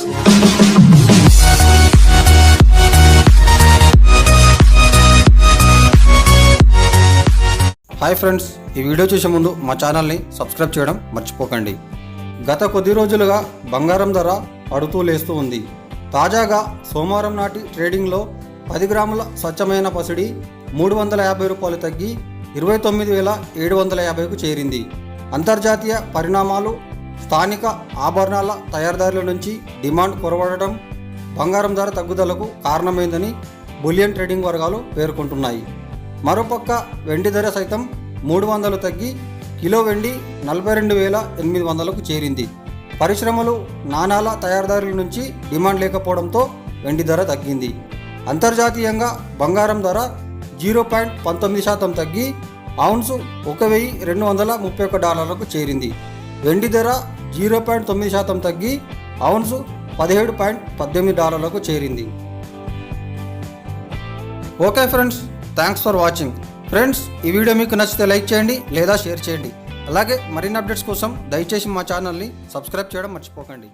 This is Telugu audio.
హాయ్ ఫ్రెండ్స్ ఈ వీడియో చూసే ముందు మా ఛానల్ని సబ్స్క్రైబ్ చేయడం మర్చిపోకండి. గత కొద్ది రోజులుగా బంగారం ధర పడుతూ లేస్తూ ఉంది. తాజాగా సోమవారం నాటి ట్రేడింగ్లో పది గ్రాముల స్వచ్ఛమైన పసిడి మూడు వందల యాభై రూపాయలు తగ్గి ఇరవై తొమ్మిది వేల ఏడు వందల యాభైకు చేరింది. అంతర్జాతీయ పరిణామాలు స్థానిక ఆభరణాల తయారీదారుల నుంచి డిమాండ్ కొరవడడం బంగారం ధర తగ్గుదలకు కారణమైందని బులియన్ ట్రేడింగ్ వర్గాలు పేర్కొంటున్నాయి. మరోపక్క వెండి ధర సైతం మూడు వందలు తగ్గి కిలో వెండి నలభై రెండు వేల ఎనిమిది వందలకు చేరింది. పరిశ్రమలు నాణాల తయారీదారుల నుంచి డిమాండ్ లేకపోవడంతో వెండి ధర తగ్గింది. అంతర్జాతీయంగా బంగారం ధర జీరో పాయింట్ పంతొమ్మిది శాతం తగ్గి ఔన్సు ఒక వెయ్యి రెండు వందల ముప్పై ఒక్క డాలర్లకు చేరింది. వెండి ధర జీరో పాయింట్ తొమ్మిది శాతం తగ్గి అవున్స్ పదిహేడు పాయింట్ పద్దెనిమిది డాలర్లకు చేరింది. Okay friends thanks for watching. Friends ఈ వీడియో మీకు నచ్చితే లైక్ చేయండి లేదా షేర్ చేయండి. అలాగే మరిన్ని అప్డేట్స్ కోసం దయచేసి మా ఛానల్ని సబ్స్క్రైబ్ చేయడం మర్చిపోకండి.